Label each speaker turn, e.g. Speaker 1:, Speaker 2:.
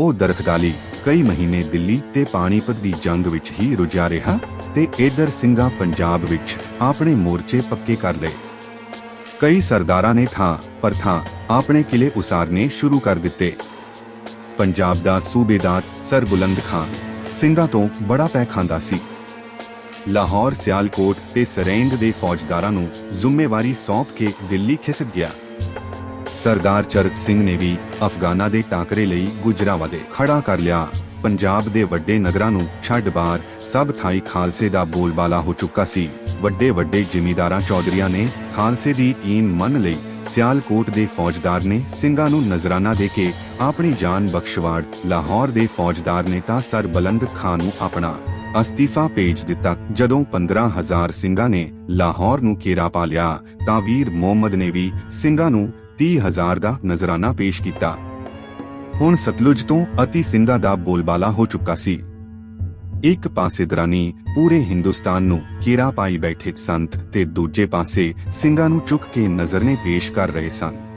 Speaker 1: ਉਹ ਦਰਖਦਾਲੀ ਕਈ ਮਹੀਨੇ ਦਿੱਲੀ ਤੇ ਪਾਣੀਪਤ ਦੀ ਜੰਗ ਵਿੱਚ ਹੀ ਰੁਝਿਆ ਰਿਹਾ ਤੇ ਇਧਰ ਸਿੰਘਾ ਪੰਜਾਬ ਵਿੱਚ ਆਪਣੇ ਮੋਰਚੇ ਪੱਕੇ ਕਰ ਲਏ। ਕਈ ਸਰਦਾਰਾਂ ਨੇ ਥਾਂ ਪਰ ਥਾਂ ਆਪਣੇ ਕਿਲੇ ਉਸਾਰਨੇ ਸ਼ੁਰੂ ਕਰ ਦਿੱਤੇ। ਪੰਜਾਬ ਦਾ ਸੂਬੇਦਾਰ ਸਰ ਬੁਲੰਦ ਖਾਨ ਸਿੰਘਾਂ ਤੋਂ ਬੜਾ ਪੈ ਖਾਂਦਾ ਸੀ। ਲਾਹੌਰ, ਸਿਆਲਕੋਟ ਤੇ ਸਰੇਂਗ ਦੇ ਫੌਜਦਾਰਾਂ ਨੂੰ ਜ਼ਿੰਮੇਵਾਰੀ ਸੌਂਪ ਕੇ ਦਿੱਲੀ ਖਿਸਕ ਗਿਆ। ਸਰਦਾਰ ਚਰਤ ਸਿੰਘ ਨੇ ਵੀ ਅਫਗਾਨਾ ਦੇ ਟਾਕਰੇ ਲਈ ਗੁਜਰਾਵਾਲੇ ਖੜਾ ਕਰ ਲਿਆ। ਪੰਜਾਬ ਦੇ ਵੱਡੇ ਨਗਰਾਂ ਨੂੰ ਛੱਡ ਬਾਹਰ ਸਭ ਥਾਈ ਖਾਲਸੇ ਦਾ ਬੋਲਬਾਲਾ ਹੋ ਚੁੱਕਾ ਸੀ। ਵੱਡੇ ਵੱਡੇ ਜ਼ਿਮੀਂਦਾਰਾਂ ਚੌਧਰੀਆਂ ਨੇ ਖਾਲਸੇ ਦੀ ਈਨ ਮੰਨ ਲਈ ਸਿਆਲਕੋਟ ਦੇ ਫੌਜਦਾਰ ਨੇ ਸਿੰਘਾਂ ਨੂੰ ਨਜ਼ਰਾਨਾ ਦੇ ਕੇ ਆਪਣੀ ਜਾਨ ਬਖਸ਼ਵਾੜ ਲਾਹੌਰ ਦੇ ਫੌਜਦਾਰ ਨੇ ਤਾਂ ਸਰ ਬਲੰਦ ਖਾਨ ਨੂੰ ਆਪਣਾ ਅਸਤੀਫਾ ਭੇਜ ਦਿੱਤਾ। ਜਦੋਂ 15000 ਸਿੰਘਾਂ ਨੇ ਲਾਹੌਰ ਨੂੰ ਘੇਰਾ ਪਾ ਲਿਆ ਤਾਂ ਵੀਰ ਮੁਹੰਮਦ ਨੇ ਵੀ ਸਿੰਘਾਂ ਨੂੰ 30000 ਦਾ ਨਜ਼ਰਾਨਾ ਪੇਸ਼ ਕੀਤਾ। ਹੁਣ ਸਤਲੁਜ ਤੋਂ ਅਤੀ ਸਿੰਘਾਂ ਦਾ ਬੋਲਬਾਲਾ ਹੋ ਚੁੱਕਾ ਸੀ। ਇੱਕ ਪਾਸੇ ਦਰਾਨੀ ਪੂਰੇ ਹਿੰਦੁਸਤਾਨ ਨੂੰ ਘੇਰਾ ਪਾਈ ਬੈਠੇ ਸੰਤ ਤੇ ਦੂਜੇ ਪਾਸੇ ਸਿੰਘਾਂ ਨੂੰ ਚੁੱਕ ਕੇ ਨਜ਼ਰਨੇ ਪੇਸ਼ ਕਰ ਰਹੇ ਸਨ।